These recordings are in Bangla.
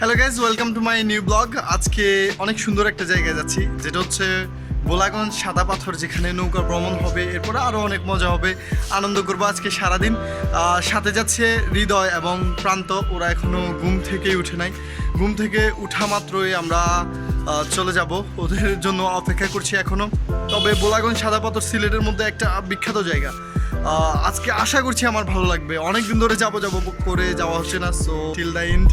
Hello guys welcome to my new blog আজকে অনেক সুন্দর একটা জায়গায় যাচ্ছি, যেটা হচ্ছে গোলাগঞ্জ সাদা পাথর, যেখানে নৌকা ভ্রমণ হবে, এরপরে আরও অনেক মজা হবে, আনন্দ করব আজকে সারাদিন। সাথে যাচ্ছে হৃদয় এবং প্রান্ত, ওরা এখনও ঘুম থেকেই উঠে নাই। ঘুম থেকে উঠা মাত্রই আমরা চলে যাব। ওদের জন্য অপেক্ষা করছি এখনও তবে বোলাগঞ্জ সাদা পাথর সিলেটের মধ্যে একটা বিখ্যাত জায়গা। আজকে আশা করছি আমার ভালো লাগবে। অনেক দিন ধরে যাব যাব করে যাওয়া হচ্ছে না সো টিল দ্য এন্ড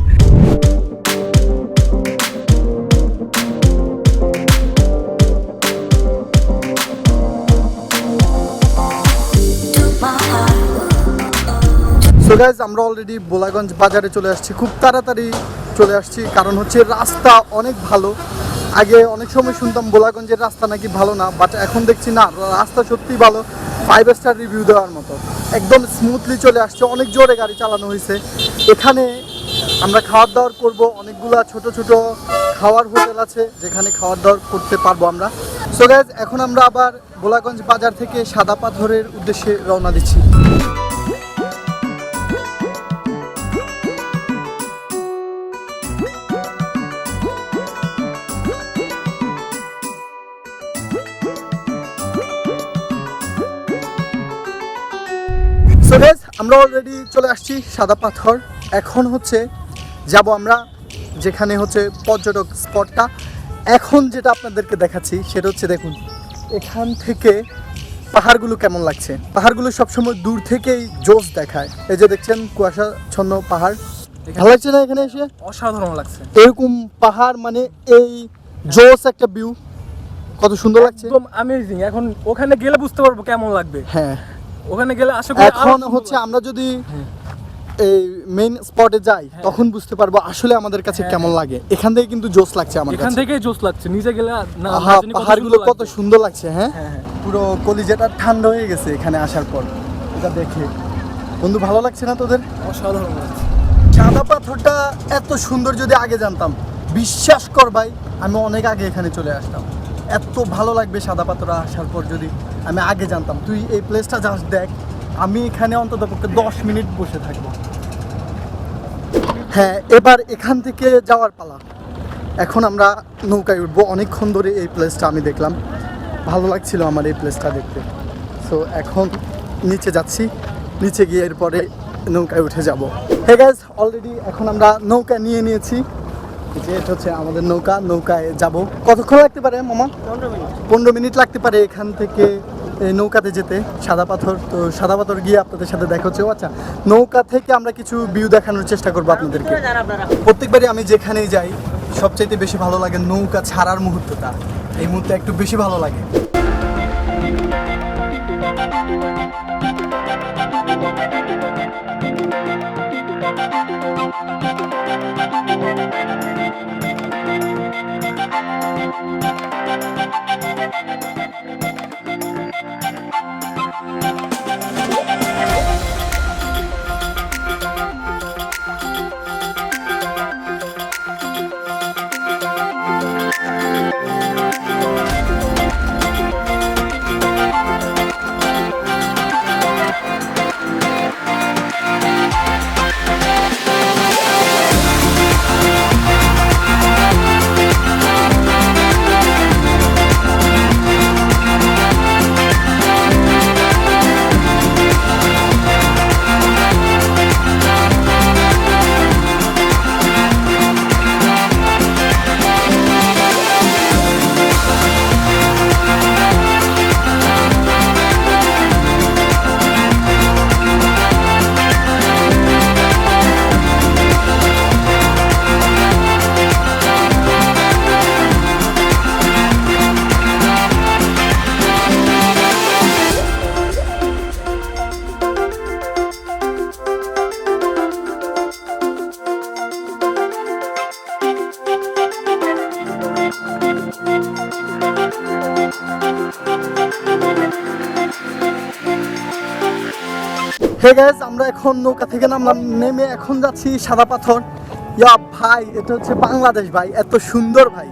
আমরা অলরেডি বোলাগঞ্জ বাজারে চলে আসছি। খুব তাড়াতাড়ি চলে আসছি, কারণ হচ্ছে রাস্তা অনেক ভালো। আগে অনেক সময় শুনতাম বোলাগঞ্জের রাস্তা নাকি ভালো না? বাট এখন দেখছি, না, রাস্তা সত্যিই ভালো। ফাইভ স্টার রিভিউ দেওয়ার মতো। একদম স্মুথলি চলে আসছে, অনেক জোরে গাড়ি চালানো হয়েছে। এখানে আমরা খাওয়ার দাওয়ার করব, অনেকগুলা ছোট ছোট খাওয়ার হোটেল আছে, যেখানে খাওয়ার দাওয়ার করতে পারব আমরা। সো গ্যাস এখন আমরা আবার গোলাগঞ্জ বাজার থেকে সাদা পাথরের উদ্দেশ্যে রওনা দিচ্ছি। আমরা অলরেডি চলে আসছি সাদা পাথর। এখন হচ্ছে যাব আমরা যেখানে হচ্ছে পর্যটক স্পটটা এখন যেটা আপনাদেরকে দেখাচ্ছি সেটা হচ্ছে দেখুন এখান থেকে পাহাড়গুলো কেমন লাগছে? পাহাড়গুলো সবসময় দূর থেকেই জোস দেখায়। এই যে দেখছেন কুয়াশাচ্ছন্ন পাহাড়। ভালো লাগছে না এখানে এসে? অসাধারণ লাগছে। এরকম পাহাড় মানে এই জোস একটা ভিউ কত সুন্দর লাগছে? একদম অ্যামেজিং এখন ওখানে গেলে বুঝতে পারব কেমন লাগবে। হ্যাঁ। ওখানে গেলে আশা করি এখন হচ্ছে আমরা যদি এই মেইন স্পটে যাই হ্যাঁ। তখন বুঝতে পারব আসলে আমাদের কাছে হ্যাঁ, কেমন লাগে। এখান থেকে কিন্তু জোস লাগছে আমার এখান থেকে জোস লাগছে। নিচে গেলে না পাহাড়গুলো সুন্দর কত সুন্দর লাগছে হ্যাঁ? হ্যাঁ হ্যাঁ। পুরো কলিজাটা ঠান্ডা হয়ে গেছে এখানে আসার পর। এটা দেখে। বন্ধু ভালো লাগছে না তোদের? অসাধারণ লাগছে। সাদা পাথরটা এত সুন্দর যদি আগে জানতাম। বিশ্বাস কর ভাই আমি অনেক আগে এখানে চলে আসতাম। এত ভালো লাগবে সাদা পাথর আসার পর যদি। আমি আগে জানতাম তুই এই প্লেসটা জাস্ট দেখ আমি এখানে অন্তত পক্ষে দশ মিনিট বসে থাকব। হ্যাঁ এবার এখান থেকে যাওয়ার পালা। এখন আমরা নৌকায় উঠবো। অনেকক্ষণ ধরে এই প্লেসটা আমি দেখলাম। ভালো লাগছিল আমার এই প্লেসটা দেখতে। সো এখন নিচে যাচ্ছি। নিচে গিয়ে এরপরে নৌকায় উঠে যাব। হে গাইজ অলরেডি এখন আমরা নৌকা নিয়ে নিয়েছি। যে এটা হচ্ছে আমাদের নৌকা। নৌকায় যাব। কতক্ষণ লাগতে পারে মামা? পনেরো মিনিট। পনেরো মিনিট লাগতে পারে এখান থেকে। নৌকাতে যেতে, সাদা পাথর, তো সাদা পাথর গিয়ে আপনাদের সাথে দেখা হচ্ছে। আচ্ছা নৌকা থেকে আমরা কিছু ভিউ দেখানোর চেষ্টা করব আপনাদেরকে। প্রত্যেকবারই আমি যেখানেই যাই, সবচাইতে বেশি ভালো লাগে নৌকা ছাড়ার মুহূর্তটা। এই মুহূর্তে একটু বেশি ভালো লাগে। হে গাইস আমরা এখন নৌকা থেকে নামলাম, নেমে এখন যাচ্ছি সাদা পাথর। ইয়া ভাই, এটা হচ্ছে বাংলাদেশ ভাই, এত সুন্দর ভাই,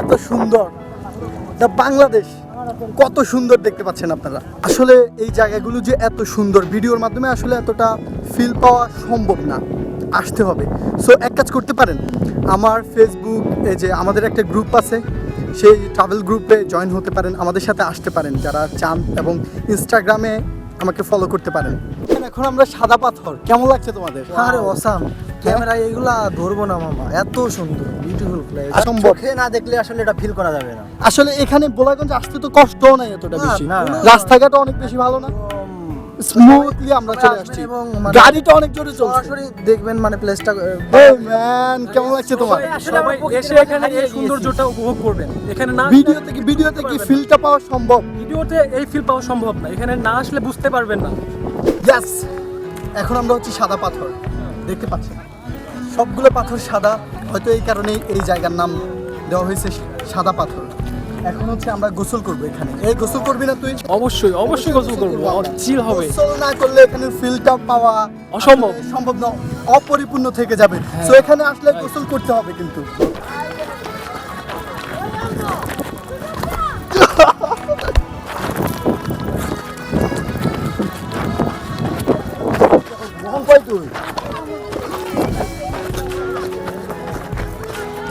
এত সুন্দর। এটা বাংলাদেশ, কত সুন্দর দেখতে পাচ্ছেন আপনারা। আসলে এই জায়গাগুলো যে এত সুন্দর, ভিডিওর মাধ্যমে আসলে এতটা ফিল পাওয়া সম্ভব না, আসতে হবে। সো এক কাজ করতে পারেন, আমার ফেসবুক এই যে আমাদের একটা গ্রুপ আছে, সেই ট্রাভেল গ্রুপে জয়েন হতে পারেন, আমাদের সাথে আসতে পারেন, যারা চান এবং ইনস্টাগ্রামে আমাকে ফলো করতে পারেন। এখন আমরা সাদা পাথর। কেমন লাগছে তোমাদের? আরে অসাম ক্যামেরা এগুলা ধরবো না মামা এত সুন্দর বিউটিফুল প্লেস অসম্ভব। চোখে না দেখলে আসলে এটা ফিল করা যাবে না। আসলে এখানে বোলাগঞ্জ আসতে তো কষ্টও নাই এতটা বেশি। রাস্তাঘাট অনেক বেশি ভালো না? স্মুথলি আমরা চলে আসছি। এবং মানে- গাড়িটা অনেক জোরে চলছে। সরাসরি দেখবেন মানে প্লেসটা এই ম্যান কেমন লাগছে তোমার? সবাই এসে এখানে এই সৌন্দর্যটা উপভোগ করবেন। এখানে না ভিডিও থেকে ভিডিওতে কি ফিলটা পাওয়া সম্ভব? ভিডিওতে এই ফিল পাওয়া সম্ভব না। এখানে না আসলে বুঝতে পারবেন না। ইয়াস এখন আমরা হচ্ছে সাদা পাথর। দেখতে পাচ্ছেন? সবগুলো পাথর সাদা। হয়তো এই কারণেই এই জায়গার নাম দেওয়া হয়েছে সাদা পাথর। এখন হচ্ছে আমরা গোসল করব এখানে। এই গোসল করবি না তুই? অবশ্যই অবশ্যই গোসল করব। চিল হবে। গোসল না করলে এখানে ফিলটা পাওয়া অসম্ভব। সম্ভব না অপরিপূর্ণ থেকে যাবে। তো এখানে আসলে গোসল করতে হবে কিন্তু।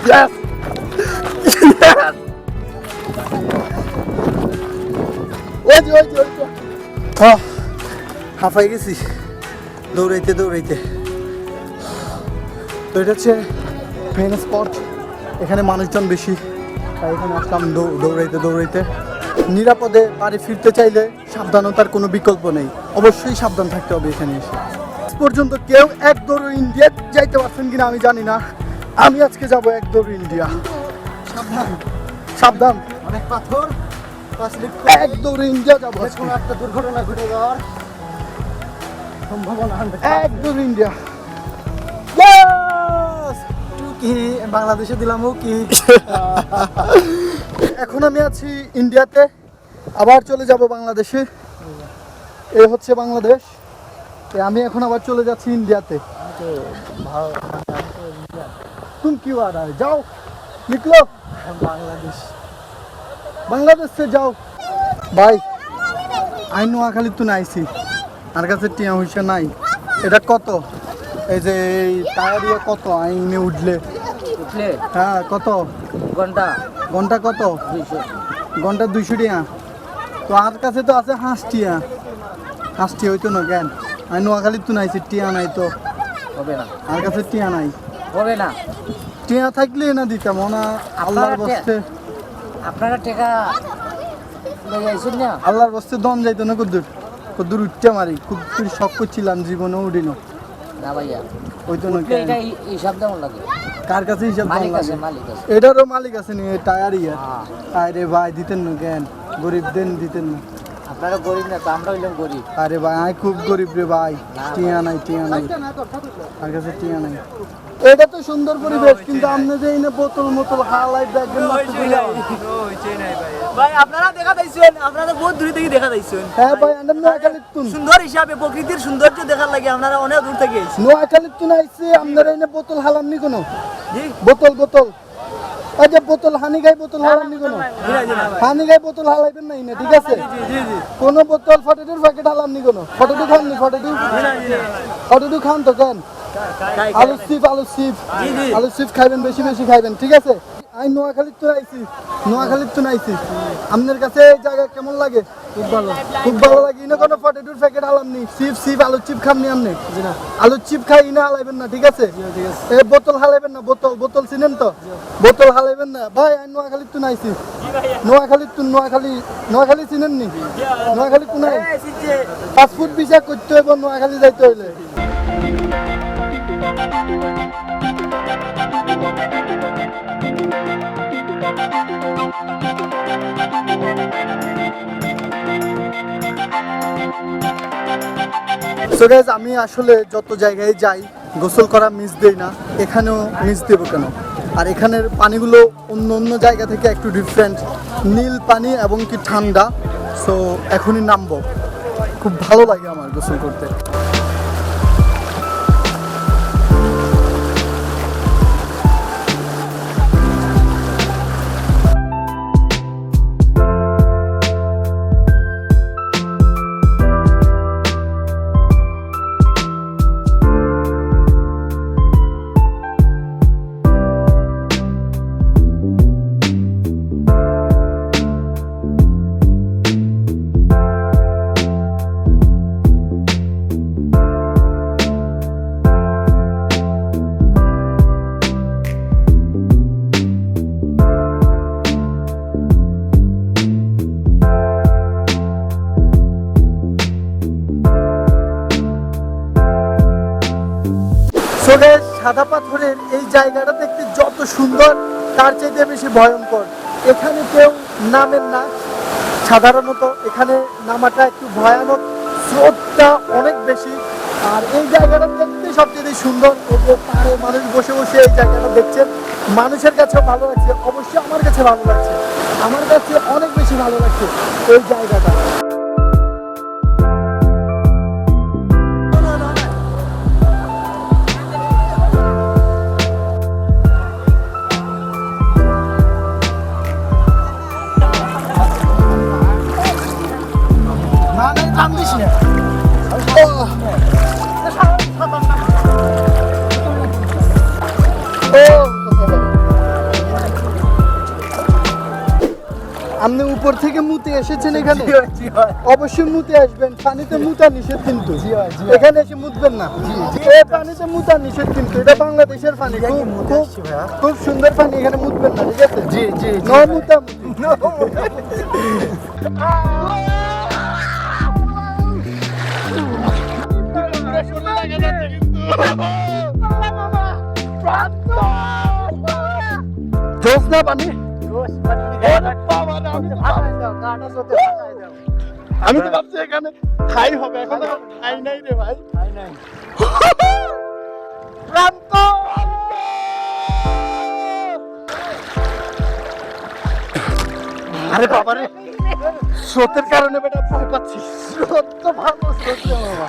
Yes! Yes! হাঁপাই গেছি। দৌড়াইতে দৌড়াইতে। তো এটা হচ্ছে মেন স্পট এখানে মানুষজন বেশি তাই এখানে আসলাম দৌড়াইতে দৌড়াইতে। নিরাপদে বাড়ি ফিরতে চাইলে সাবধানতার কোনো বিকল্প নেই। অবশ্যই সাবধান থাকতে হবে এখানে এসে। পর্যন্ত কেউ এক দৌড় ইন্ডিয়া যাইতে পারছেন কিনা আমি জানি না। আমি আজকে যাব এক দৌড় ইন্ডিয়া। সাবধান সাবধান। অনেক পাথর। একদম ইন্ডিয়া যাব একটা দুর্ঘটনা ঘটে একদম ইন্ডিয়া। কি বাংলাদেশে দিলাম কি? এখন আমি আছি ইন্ডিয়াতে আবার চলে যাব বাংলাদেশে। এ হচ্ছে বাংলাদেশ। আমি এখন আবার চলে যাচ্ছি ইন্ডিয়াতে। তুমি কি আর যাও নিকলো বাংলাদেশ। বাংলাদেশে যাও। ভাই আই নোয়াখালী তো নাইছি। আর কাছে টিয়া হয়েছে নাই। এটা কত? এই যে এই টায়ার ইয়ে কত আইনে উঠলে? উঠলে? হ্যাঁ কত? ঘণ্টা। ঘণ্টা কত? ঘণ্টা দুইশো টিয়া। তো আর কাছে তো আছে হাঁস টিয়া। হাঁস টিয়া হইতো না জ্ঞান আই নোয়াখালী তো নাইছি টিয়া নাই তো। হবে না। আর কাছে টিয়া নাই। হবে না। টিয়া থাকলে না দিতাম ওনা আল্লাহর বসছে আপনারা টেকা লেগে আইসেন না? আল্লাহর বস্তে দম যাইতো না কদ্দুর। কদ্দুর উঠতে মারি খুব খুব শখ করছিলাম জীবনে উঠিনো না ভাইয়া উঠলে কেন? এটা শব্দ আমার লাগে? কার কাছে হিসাব মালিক আছে? মালিক আছে। এটারও মালিক আছে নি টায়ার ইয়ে হ্যাঁ। আরে ভাই দিতেন না কেন? গরিব দেন দিতেন না। আপনারা গরিব না তো আমরা হইলাম গরিব। আরে ভাই আমি খুব গরিব রে ভাই। টিয়া নাই টিয়া নাই। আর কাছে টিয়া নাই? এটা তো সুন্দর পরিবেশ কিন্তু আপনি যে এনে বোতল মোতল হালাই দিলেন ভাই। আপনারা দেখা দিয়েছেন আপনারা বহুত দূর থেকে দেখা দিয়েছেন হ্যাঁ ভাই আমরা নোয়াখালীর তুন সুন্দর হিসাবে প্রকৃতির সৌন্দর্য দেখার লাগে আপনারা অনেক দূর থেকে এসেছেন। নোয়াখালীর তুন আইছে আপনারা এনে বোতল হালাম নি কোনো? জি? বোতল বোতল। এই যে বোতল হানি গাই বোতল হালাম নি কোনো। হানি গাই বোতল হালাইবেন না ইনে ঠিক আছে? জি জি জি কোন বোতল ফটেটুর প্যাকেট হালাম নি কোনো? ফটেটু খান নি ফটেটু জি না, না। ফটেটু খান তো কেন খাই, খাই। আলু চিপ আলু চিপ জি, জি। আলু চিপ খাইবেন বেশি বেশি খাইবেন ঠিক আছে? আমি নোয়াখালীর তো আইছি নোয়াখালীর তো আইছি। আপনার কাছে এই জায়গা কেমন লাগে? খুব ভালো। খুব ভালো লাগে। ইনে কোনো ফটেটুর প্যাকেট হালাম নি। চিপ চিপ আলু চিপ খান নি। আপনি আলু চিপ খাই ইনে হালাইবেন না ঠিক আছে? এ বোতল হালাইবেন না বোতল বোতল চিনেন তো? বোতল হালাইবেন না। ভাই আমি নোয়াখালীর তো আইছি। নোয়াখালীর তো নোয়াখালী নোয়াখালী চিনেন নি? নোয়াখালী সিনছে। পাসপোর্ট ভিসা করতে হইব নোয়াখালী যাইতে হইলে। So guys, আমি আসলে যত জায়গায় যাই গোসল করা মিস দেই না। এখানেও মিস দেবো কেন? আর এখানের পানিগুলো অন্য অন্য জায়গা থেকে একটু ডিফারেন্ট নীল পানি এবং কি ঠান্ডা। সো এখনই নামবো। খুব ভালো লাগে আমার গোসল করতে। সাদা পাথরের এই জায়গাটা দেখতে যত সুন্দর, তার চাইতে বেশি ভয়ঙ্কর। এখানে কেউ নামেন না। সাধারণত এখানে নামাটা একটু ভয়ানক, স্রোতটা অনেক বেশি। আর এই জায়গাটা দেখতে সবচেয়ে সুন্দর। পাহাড়ে মানুষ বসে বসে এই জায়গাটা দেখছেন। মানুষের কাছেও ভালো লাগছে। অবশ্যই আমার কাছে ভালো লাগছে। আমার কাছে অনেক বেশি ভালো লাগছে এই জায়গাটা। আপনি উপর থেকে মুতে এসেছেন এখানে? অবশ্যই মুতে আসবেন। পানিতে মুতা নিষেধ কিন্তু। এখানে এসে মুতবেন না। এই পানিতে মুতা নিষেধ কিন্তু। এটা বাংলাদেশের পানি। খুব খুব খুব সুন্দর পানি এখানে মুতবেন না ঠিক আছে? জি জি নো মুতা। জোস না পানি? আমি তো ভাবছি এখানে খাই হবে এখন খাই নাই রে ভাই। খাই নাই। প্রান্ত আরে বাবা রে স্রোতের কারণে বেটা ভয় পাচ্ছি স্রোত তো ভালো স্রোত বাবা।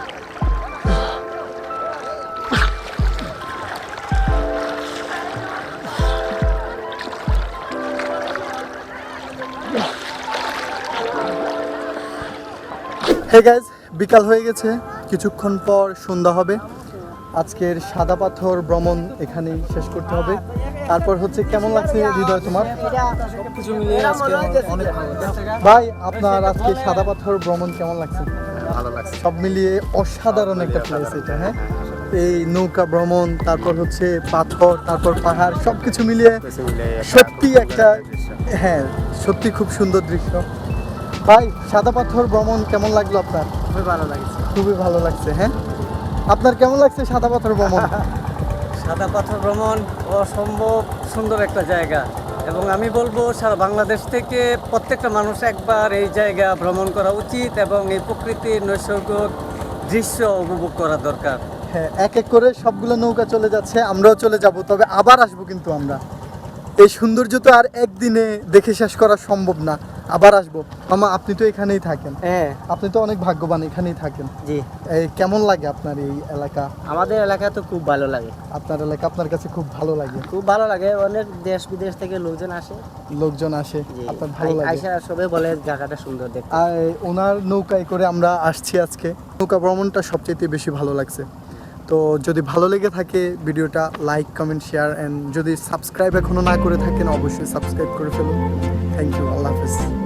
হে গাইজ বিকাল হয়ে গেছে। কিছুক্ষণ পর সন্ধ্যা হবে। আজকের সাদা পাথর ভ্রমণ এখানেই শেষ করতে হবে। তারপর হচ্ছে কেমন লাগছে হৃদয় তোমার। ভাই আপনার আজকে সাদা পাথর ভ্রমণ কেমন লাগছে? সব মিলিয়ে অসাধারণ একটা প্লেস এটা হ্যাঁ? এই নৌকা ভ্রমণ তারপর হচ্ছে পাথর তারপর পাহাড় সব কিছু মিলিয়ে সত্যি একটা হ্যাঁ সত্যি খুব সুন্দর দৃশ্য। ভাই সাদা পাথর ভ্রমণ কেমন লাগল আপনার? খুবই ভালো লাগছে। খুবই ভালো লাগছে হ্যাঁ? আপনার কেমন লাগছে সাদা পাথর ভ্রমণ? সাদা পাথর ভ্রমণ অসম্ভব সুন্দর একটা জায়গা। এবং আমি বলব সারা বাংলাদেশ থেকে প্রত্যেকটা মানুষ একবার এই জায়গা ভ্রমণ করা উচিত এবং এই প্রকৃতির নৈসর্গিক দৃশ্য উপভোগ করা দরকার। হ্যাঁ এক এক করে সবগুলো নৌকা চলে যাচ্ছে আমরাও চলে যাব তবে আবার আসব কিন্তু আমরা। এই সৌন্দর্য তো আর একদিনে দেখে শেষ করা সম্ভব না। আবার আসব। মামা আপনি তো এখানেই থাকেন। হ্যাঁ। আপনি তো অনেক ভাগ্যবান এখানেই থাকেন। জি। এই কেমন লাগে আপনার এই এলাকা? আমাদের এলাকা তো খুব ভালো লাগে। আপনার এলাকা আপনার কাছে খুব ভালো লাগে? খুব ভালো লাগে। অনেক দেশ বিদেশ থেকে লোকজন আসে। লোকজন আসে। আপনার ভালো লাগে? আইসা সবাই বলে জায়গাটা সুন্দর দেখতে। আর ওনার নৌকায় করে আমরা আসছি আজকে। নৌকা ভ্রমণটা সবচেয়ে বেশি ভালো লাগছে। তো যদি ভালো লেগে থাকে ভিডিওটা লাইক কমেন্ট শেয়ার অ্যান্ড যদি সাবস্ক্রাইব এখনও না করে থাকেন, অবশ্যই সাবস্ক্রাইব করে ফেলুন। থ্যাংক ইউ আল্লাহ হাফেজ।